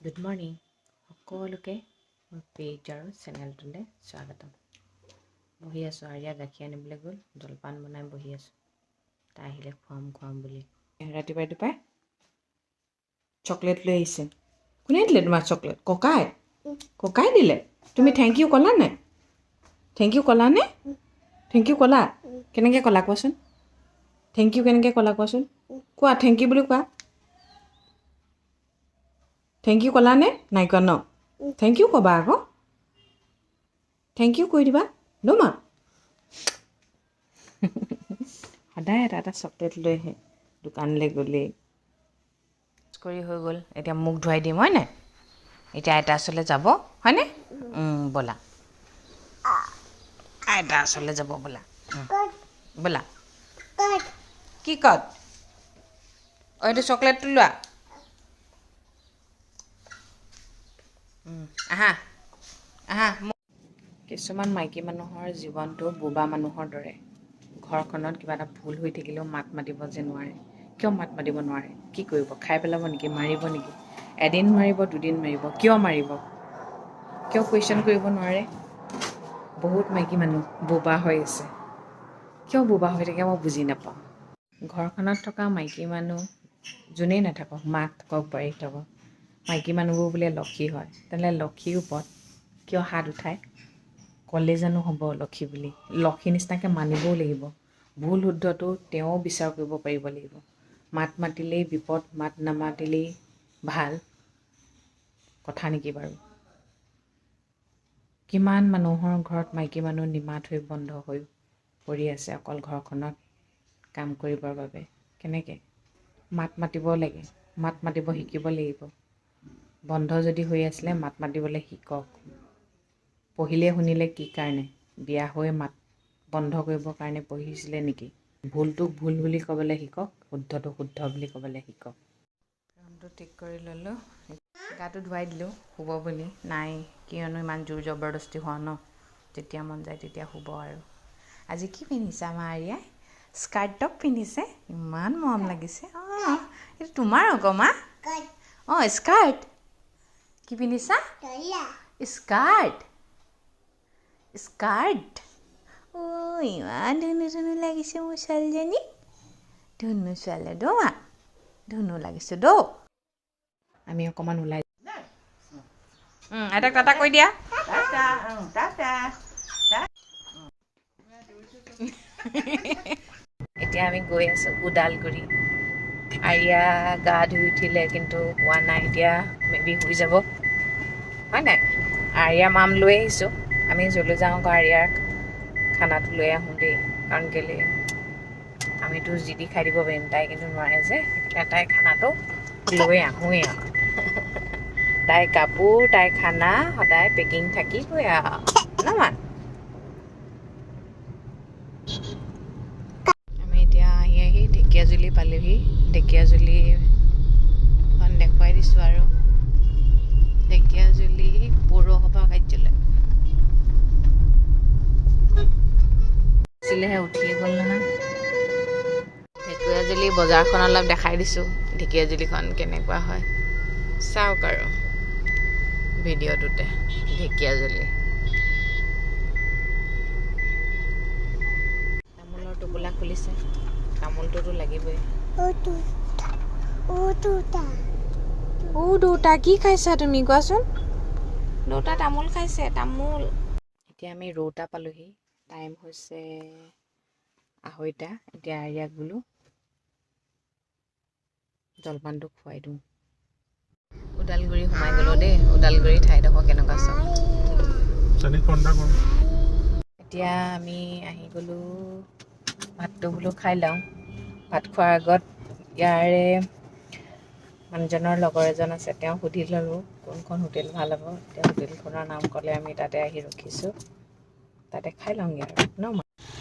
Good morning সকলোকে মোৰ page আৰু চেনেলটোলৈ স্বাগতম বহি আছোঁ আৰিয়া গাখীৰ আনিবলৈ গ'ল জলপান বনাই বহি আছোঁ তাই আহিলে খুৱাম খুৱাম বুলি ৰাতিপুৱাই ৰাতিপুৱাই চকলেট লৈ আহিছে কোনে দিলে তোমাৰ চকলেট ককাই ককাই দিলে তুমি থেংক ইউ ক'লা নাই থেংক ইউ ক'লানে থেংক ইউ ক'লা কেনেকৈ ক'লা কোৱাচোন থেংক ইউ কেনেকৈ ক'লা কোৱাচোন কোৱা থেংক ইউ বুলি কোৱা থেংক ইউ ক'লানে? নাই কোৱা ন? থেংক ইউ ক'বা আকৌ। থেংক ইউ কৈ দিবা। ন মা সদায় এটা এটা চকলেট লৈ আহে। দোকানলৈ গ'লেই। কৰি হৈ গ'ল। এতিয়া মুখ ধুৱাই দিম হয় নাই? এতিয়া আইতা ওচৰলৈ যাব হয়নে ব'লা। আইতা ওচৰলৈ যাব ব'লা। ব'লা। কি কত? অঁ এইটো চকলেটটো লোৱা। আহা আহা কিছুমান মাইকী মানুহৰ জীৱনটো বোবা মানুহৰ দৰে। ঘৰখনত কিবা এটা ভুল হৈ থাকিলেও মাত মাতিব যে নোৱাৰে। কিয় মাত মাতিব নোৱাৰে? কি কৰিব? খাই পেলাব নেকি? মাৰিব নেকি? এদিন মাৰিব দুদিন মাৰিব কিয় মাৰিব? কিয় কুৱেশ্যন কৰিব নোৱাৰে? বহুত মাইকী মানুহ বোবা হৈ আছে। কিয় বোবা হৈ থাকে মই বুজি নাপাওঁ। ঘৰখনত থকা মাইকী মানুহ যোনেই নাথাকক মাক থাকক বোৱাৰী থাকক মাইকী মানুহবোৰ বোলে লক্ষী হয়। তেনেহ'লে লক্ষীৰ ওপৰত কিয় হাত উঠায়? ক'লে জানো হ'ব লক্ষী বুলি? লক্ষী নিচিনাকৈ মানিবও লাগিব। ভুল শুদ্ধটো তেওঁ বিচাৰ কৰিব পাৰিব লাগিব। মাত মাতিলেই বিপদ মাত নামাতিলেই ভাল কথা নেকি বাৰু? কিমান মানুহৰ ঘৰত মাইকী মানুহ নিমাত হৈ বন্ধ হৈ পৰি আছে অকল ঘৰখনত কাম কৰিবৰ বাবে? কেনেকৈ? মাত মাতিব লাগে। মাত মাতিব শিকিব লাগিব। বন্ধ যদি হৈ আছিলে মাত মাতিবলৈ শিকক। পঢ়িলে শুনিলে কি কাৰণে? বিয়া হৈ মাত বন্ধ কৰিবৰ কাৰণে পঢ়িছিলে নেকি? ভুলটোক ভুল বুলি ক'বলৈ শিকক শুদ্ধটো শুদ্ধ বুলি ক'বলৈ শিকক। কামটো ঠিক কৰি ল'লোঁ। গাটো ধুৱাই দিলোঁ শুব বুলি। নাই কিয়নো ইমান জোৰ জবৰদস্তি হোৱা ন? যেতিয়া মন যায় তেতিয়া শুব আৰু। আজি কি পিন্ধিছে আমাৰ আৰিয়াই স্কাৰ্ট টপ পিন্ধিছে? ইমান মৰম লাগিছে। অঁ এইটো তোমাৰ আকৌ মা? অঁ স্কাৰ্ট? কি পিন্ধিছা? স্কাৰ্ট। স্কাৰ্ট। অ' ইমান ধুনু ধুনু লাগিছে মোৰ ছোৱালীজনী। ধুনু ছোৱালী দৌ মা। ধুনু লাগিছে দৌ। আমি অকণমান ওলাই আইতাক টাটা কৈ দিয়া। এতিয়া আমি গৈ আছোঁ ওদালগুৰি। আৰিয়া গা ধুই উঠিলে কিন্তু হোৱা নাই এতিয়া মেবি শুই যাব। হয় নাই আৰিয়া মাম লৈ আহিছোঁ। আমি য'লৈ যাওঁ আকৌ খানাটো লৈ আহোঁ দেই কাৰণ কেলৈ আমিতো যি টি খাই দিব পাৰিম তাই কিন্তু নোৱাৰে যে তাই খানাটো লৈ আহোঁৱেই আৰু তাই কাপোৰ তাই খানা সদায় পেকিং থাকিবই আৰু ন মা? আমি এতিয়া আহি আহি ঢেকীয়াজুলি পালোহি ঢেকীয়াজুলিখন দেখুৱাই দিছোঁ আৰু। ঢেকীয়াজুলি পৌৰসভা কাৰ্যালয় আছিলেহে উঠিয়ে গ'ল নহয় ঢেকীয়াজুলি বজাৰখন অলপ দেখাই দিছোঁ ঢেকীয়াজুলিখন কেনেকুৱা হয় চাওক আৰু ভিডিঅ'টোতে ঢেকীয়াজুলি তামোলৰ টোপোলা খুলিছে তামোলটোতো লাগিবই ও দুটা কি খাইছা তুমি কোৱাচোন? দুটা তামোল খাইছে তামোল। এতিয়া আমি ৰৌতা পালোহি। টাইম হৈছে আঢ়ৈটা। এতিয়া আৰিয়াক বোলো জলপানটো খুৱাই দিওঁ। ওদালগুৰি সোমাই গ'লোঁ দেই। ওদালগুৰি ঠাইডোখৰ কেনেকুৱা কর এতিয়া আমি আহি গ'লোঁ। ভাতটো বোলো খাই লওঁ। ভাত খোৱাৰ আগত ইয়াৰে মানুহজনৰ লগৰ এজন আছে তেওঁ সুধি ল'লোঁ কোনখন হোটেল ভাল হ'ব? এতিয়া হোটেলখনৰ নাম ক'লে আমি তাতে আহি ৰখিছোঁ। তাতে খাই লওঁগৈ আৰু। ন?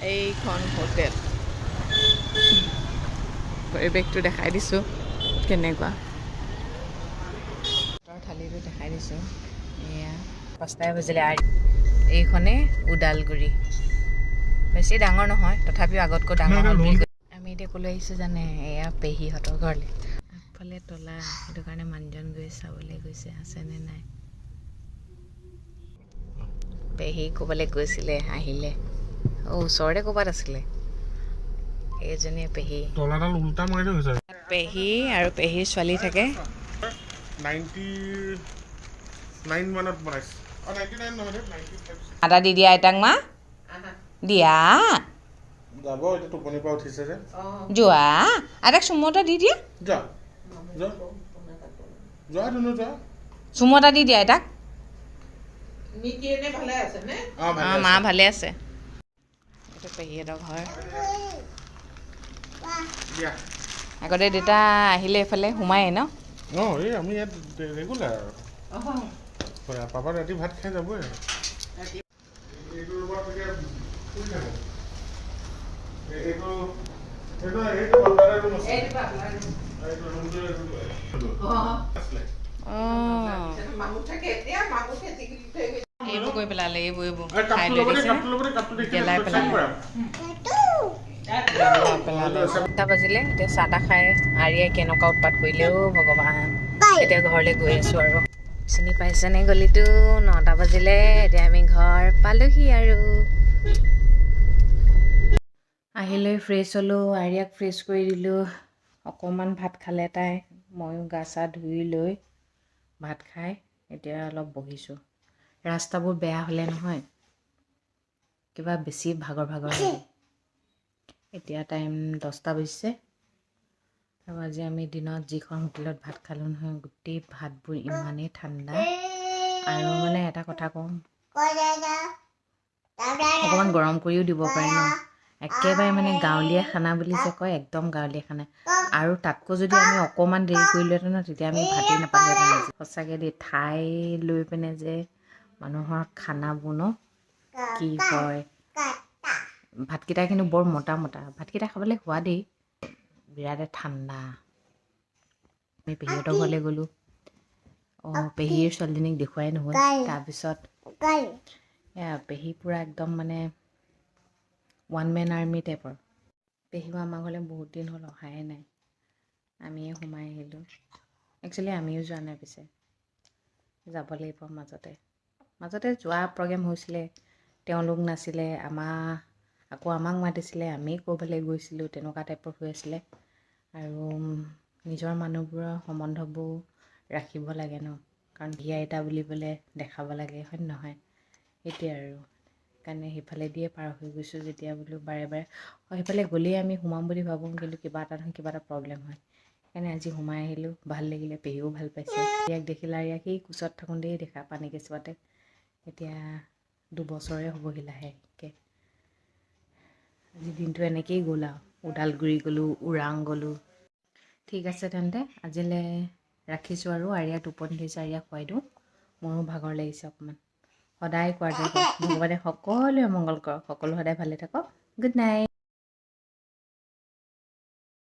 এইখন হোটেল। পৰিৱেশটো দেখাই দিছোঁ কেনেকুৱা। থালিটো দেখাই দিছোঁ। এয়া পাঁচটাই বাজিলে। আৰু এইখনে ওদালগুৰি। বেছি ডাঙৰ নহয় তথাপিও আগতকৈ ডাঙৰ হ'ল বুলি কৈ- আমি এতিয়া ক'লৈ আহিছোঁ জানে? এয়া পেহীহঁতৰ ঘৰলৈ। আগফালে তলা সেইটো কাৰণে মানুহজন গৈ চাবলৈ গৈছে আছেনে নাই? পেহী ক'ৰবালৈ গৈছিলে আহিলে। অঁ ওচৰতে ক'ৰবাত আছিলে। এইজনীয়ে পেহী। তলাডাল উল্টা মাৰি থৈ গৈছে পেহী আৰু পেহীৰ ছোৱালী থাকে। আদা দি দিয়া আইতাক মা। দিয়া। যাব এতিয়া টোপনিৰ পৰা উঠিছে যে। যোৱা। আইতাক চুমু এটা দি দিয়া। যোৱা যোৱা ধুনু যোৱা চুমু এটা দি দিয়া অঁ মা ভালে আছে। এইটো পেহীহঁতৰ ঘৰ। আগতে দেউতা আহিলে এইফালে সোমায়ে ন? অঁ এই আমি ইয়াত ৰেগুলাৰ। পাপা ৰাতি ভাত খাই যাবই। আৰু এইটো এইবোৰ কৰি পেলালে এইবোৰ এইবোৰ। খাই লৈ পেলালে। আঠটা বাজিলে এতিয়া চাহ তাহ খাই আৰিয়াই কেনেকুৱা উৎপাত কৰিলেও ভগৱান। এতিয়া ঘৰলৈ গৈ আছো আৰু। চিনি পাইছেনে গলিটো? নটা বাজিলে এতিয়া আমি ঘৰ পালোহি আৰু। আহিলৈ ফ্ৰেছ হ'লোঁ আৰিয়াক ফ্ৰেছ কৰি দিলোঁ। অকণমান ভাত খালে তাই। ময়ো গা চা ধুই লৈ ভাত খাই এতিয়া অলপ বহিছোঁ। ৰাস্তাবোৰ বেয়া হ'লে নহয় কিবা বেছি ভাগৰ ভাগৰ এতিয়া টাইম দহটা বাজিছে। আৰু আজি আমি দিনত যিখন হোটেলত ভাত খালোঁ নহয় গোটেই ভাতবোৰ ইমানেই ঠাণ্ডা। আৰু মানে এটা কথা কওঁ অকণমান গৰম কৰিও দিব পাৰে ন। একেবাৰে মানে গাঁৱলীয়া খানা বুলি যে কয় একদম গাঁৱলীয়া খানা। আৰু তাতকৈ যদি আমি অকণমান দেৰি কৰিলোহেঁতেন তেতিয়া আমি ভাতেই আজি সঁচাকৈ দেই ঠাই লৈ পিনে যে মানুহৰ খানাবোৰ ন কি হয়। ভাতকেইটা কিন্তু বৰ মোটা মোটা ভাতকেইটা খাবলৈ সোৱাদেই বিৰাটে ঠাণ্ডা। আমি পেহীহঁতৰ ঘৰলৈ গ'লোঁ। অঁ পেহীৰ ছোৱালীজনীক দেখুৱাই নহ'ল তাৰপিছত এয়া পেহী পূৰা একদম মানে ওৱান মেন আৰ্মি টাইপৰ পেহীও আমাৰ ঘৰলৈ বহুত দিন হ'ল অহাই নাই। আমিয়ে সোমাই আহিলোঁ একচুৱেলি আমিও যোৱা নাই পিছে যাব লাগিব মাজতে মাজতে যোৱা প্ৰগ্ৰেম হৈছিলে তেওঁলোক নাছিলে আমাৰ আকৌ আমাক মাতিছিলে আমি ক'ৰবালৈ গৈছিলোঁ তেনেকুৱা টাইপৰ হৈ আছিলে আৰু নিজৰ মানুহবোৰৰ সম্বন্ধবোৰ ৰাখিব লাগে ন কাৰণ ভি আইতা বুলিবলৈ দেখাব লাগে হয় নহয় সেইটোৱে আৰু সেইকাৰণে সেইফালে দিয়ে পাৰ হৈ গৈছোঁ যেতিয়া বোলো বাৰে বাৰে সেইফালে গ'লেই আমি সোমাম বুলি ভাবোঁ কিন্তু কিবা এটা নহয় কিবা এটা প্ৰব্লেম হয় সেইকাৰণে আজি সোমাই আহিলোঁ। ভাল লাগিলে পেহীও ভাল পাইছে। ইয়াক দেখিলে ইয়াক সেই কোচত থাকোঁতেই দেখা পানী কেঁচুৱাতে। এতিয়া দুবছৰে হ'বহি লাহেকৈ। আজি দিনটো এনেকেই গ'ল আৰু। ওদালগুৰি গ'লোঁ ওৰাং গ'লোঁ। ঠিক আছে তেন্তে আজিলৈ ৰাখিছোঁ আৰু। আৰিয়া টোপনি ধৰিছে আৰিয়া খুৱাই দিওঁ। মোৰো ভাগৰ লাগিছে অকণমান। সদায় কোৱাৰ কওঁ, ভগৱানে সকলোৱে মংগল কৰক। সকলো সদায় ভালে থাকক। Good night.